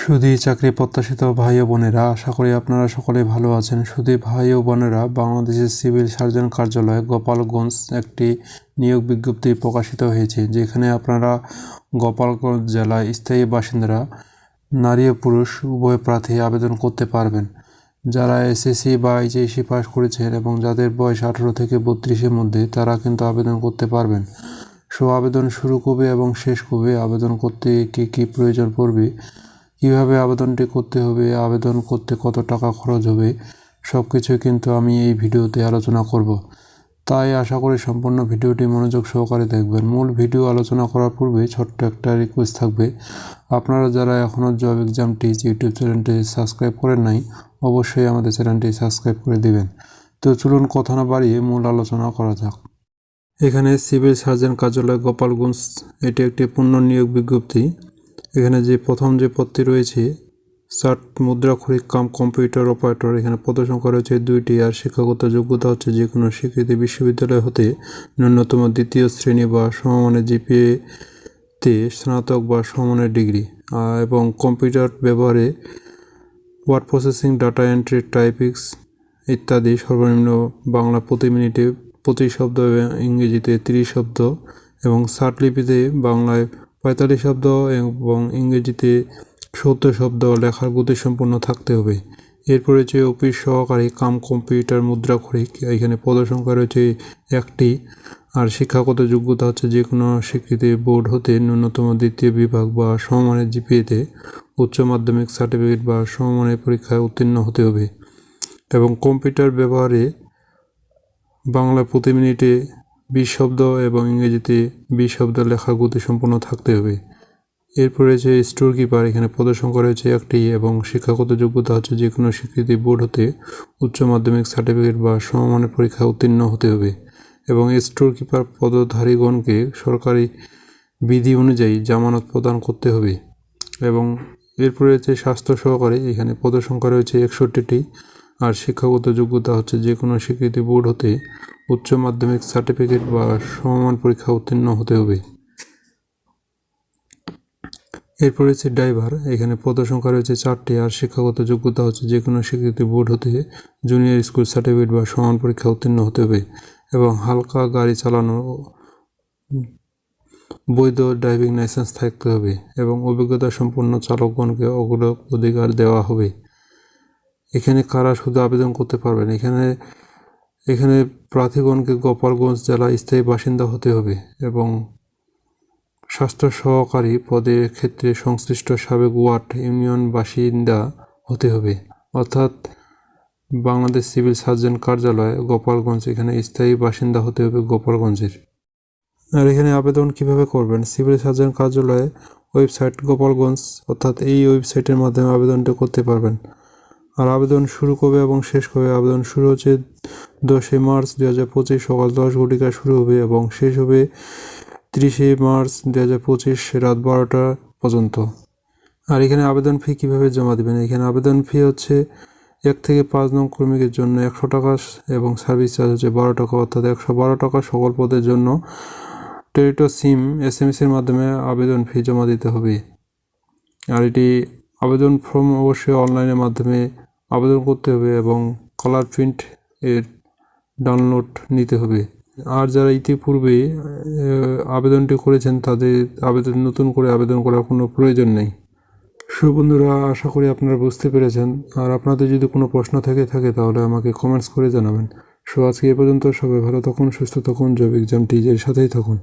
সুধী চাকরি প্রত্যাশিত ভাই ও বোনেরা, আশা করি আপনারা সকলে ভালো আছেন। শুধু ভাই ও বোনেরা, বাংলাদেশের সিভিল সার্জন কার্যালয়, গোপালগঞ্জ একটি নিয়োগ বিজ্ঞপ্তি প্রকাশিত হয়েছে, যেখানে আপনারা গোপালগঞ্জ জেলায় স্থায়ী বাসিন্দারা, নারী ও পুরুষ, উভয় প্রার্থী আবেদন করতে পারবেন। যারা এসএসসি বা এইচএসসি পাস করেছেন এবং যাদের বয়স আঠারো থেকে বত্রিশের মধ্যে, তারা কিন্তু আবেদন করতে পারবেন। সো, আবেদন শুরু কবে এবং শেষ কবে, আবেদন করতে কী কী প্রয়োজন পড়বে কীভাবে আবেদনটি করতে হবে, আবেদন করতে কত টাকা খরচ হবে সব কিছুই কিন্তু আমি এই ভিডিওতে আলোচনা করব। তাই আশা করি সম্পূর্ণ ভিডিওটি মনোযোগ সহকারে দেখবেন। মূল ভিডিও আলোচনা করার পূর্বে ছোট্ট একটা রিকোয়েস্ট থাকবে। আপনারা যারা এখনও জব এক্সাম টিচ ইউটিউব চ্যানেলটি সাবস্ক্রাইব করেন নাই, অবশ্যই আমাদের চ্যানেলটি সাবস্ক্রাইব করে দিবেন। তো চলুন কথা না বাড়িয়ে মূল আলোচনা করা যাক। এখানে সিভিল সার্জন কার্যালয় গোপালগঞ্জ, এটি একটি পূর্ণ নিয়োগ বিজ্ঞপ্তি। এখানে যে প্রথম যে পদটি রয়েছে ষাট মুদ্রাক্ষরিক কাম কম্পিউটার অপারেটর, এখানে পদ সংখ্যা রয়েছে দুইটি, আর শিক্ষাগত যোগ্যতা হচ্ছে যে কোনো স্বীকৃতি বিশ্ববিদ্যালয় হতে ন্যূনতম দ্বিতীয় শ্রেণি বা সমমানের জিপিএ তে স্নাতক বা সমমানের ডিগ্রি। এবং কম্পিউটার ব্যবহারে ওয়ার্ড প্রসেসিং, ডাটা এন্ট্রি, টাইপিক্স ইত্যাদি সর্বনিম্ন বাংলা প্রতি মিনিটে পঁচিশ শব্দ এবং ইংরেজিতে তিরিশ শব্দ এবং ষাট লিপিতে বাংলায় পঁয়তাল্লিশ শব্দ এবং ইংরেজিতে সত্তর শব্দ লেখার গতিসম্পন্ন থাকতে হবে। এরপর রয়েছে অফিস সহকারী কাম কম্পিউটার মুদ্রাক্ষরিক এখানে পদসংখ্যা রয়েছে একটি আর শিক্ষাগত যোগ্যতা হচ্ছে যে কোনো স্বীকৃতি বোর্ড হতে ন্যূনতম দ্বিতীয় বিভাগ বা সমমানের জিপিএতে উচ্চ মাধ্যমিক সার্টিফিকেট বা সমমানের পরীক্ষায় উত্তীর্ণ হতে হবে। এবং কম্পিউটার ব্যবহারে বাংলা প্রতি মিনিটে বিশ শব্দ এবং ইংরেজিতে বিশ শব্দ লেখা গতি সম্পন্ন থাকতে হবে। এরপর রয়েছে স্টোর কিপার, এখানে পদসংখ্যা রয়েছে একটি এবং শিক্ষাগত যোগ্যতা হচ্ছে যে কোনো স্বীকৃতি বোর্ড হতে উচ্চ মাধ্যমিক সার্টিফিকেট বা সমমানের পরীক্ষা উত্তীর্ণ হতে হবে এবং স্টোর কিপার পদধারীগণকে সরকারি বিধি অনুযায়ী জামানত প্রদান করতে হবে এবং এরপরে রয়েছে স্বাস্থ্য সহকারী এখানে পদসংখ্যা রয়েছে একষট্টিটি। আর শিক্ষাগত যোগ্যতা হচ্ছে যে কোনো স্বীকৃতি বোর্ড হতে উচ্চ মাধ্যমিক সার্টিফিকেট বা সমমান পরীক্ষা উত্তীর্ণ হতে হবে। এরপর রয়েছে ড্রাইভার। এখানে পদসংখ্যা রয়েছে চারটি, আর শিক্ষাগত যোগ্যতা হচ্ছে যে কোনো স্বীকৃতি বোর্ড হতে জুনিয়র স্কুল সার্টিফিকেট বা সমান পরীক্ষা উত্তীর্ণ হতে হবে এবং হালকা গাড়ি চালানো, বৈধ ড্রাইভিং লাইসেন্স থাকতে হবে এবং অভিজ্ঞতা সম্পন্ন চালকগণকে অগ্র অধিকার দেওয়া হবে। এখানে কারা শুধু আবেদন করতে পারবেন? এখানে এখানে প্রার্থীগণকে গোপালগঞ্জ জেলা স্থায়ী বাসিন্দা হতে হবে এবং স্বাস্থ্য সহকারী পদের ক্ষেত্রে সংশ্লিষ্ট সাবেক ওয়ার্ড ইউনিয়ন বাসিন্দা হতে হবে। অর্থাৎ বাংলাদেশ সিভিল সার্জন কার্যালয় গোপালগঞ্জ, এখানে স্থায়ী বাসিন্দা হতে হবে গোপালগঞ্জের। আর এখানে আবেদন কীভাবে করবেন? সিভিল সার্জন কার্যালয়ে ওয়েবসাইট গোপালগঞ্জ, অর্থাৎ এই ওয়েবসাইটের মাধ্যমে আবেদনটা করতে পারবেন। আর আবেদন শুরু কবে এবং শেষ কবে? আবেদন শুরু হচ্ছে দশই মার্চ দু হাজার পঁচিশ সকাল দশ ঘটিকায় শুরু হবে এবং শেষ হবে তিরিশে মার্চ দু হাজার পঁচিশ রাত বারোটা পর্যন্ত। আর এখানে আবেদন ফি কীভাবে জমা দেবেন? এখানে আবেদন ফি হচ্ছে এক থেকে পাঁচ নং কর্মীদের জন্য একশো টাকা এবং সার্ভিস চার্জ হচ্ছে বারো টাকা, অর্থাৎ একশো বারো টাকা সকল পদের জন্য টেরিটো সিম, এস এম এর মাধ্যমে আবেদন ফি জমা দিতে হবে। আর এটি আবেদন ফর্ম অবশ্যই অনলাইনের মাধ্যমে আবেদন করতে হবে এবং কালার প্রিন্ট এর ডাউনলোড নিতে হবে। আর যারা ইতিপূর্বে আবেদনটি করেছেন, তাদের আবেদন, নতুন করে আবেদন করার কোনো প্রয়োজন নেই। সো বন্ধুরা আশা করি আপনারা বুঝতে পেরেছেন। আর আপনাদের যদি কোনো প্রশ্ন থেকে থাকে, তাহলে আমাকে কমেন্টস করে জানাবেন। সো আজকে এ পর্যন্ত সবাই ভালো থাকুন, সুস্থ থাকুন, জব এক্সাম টিজের সাথেই থাকুন।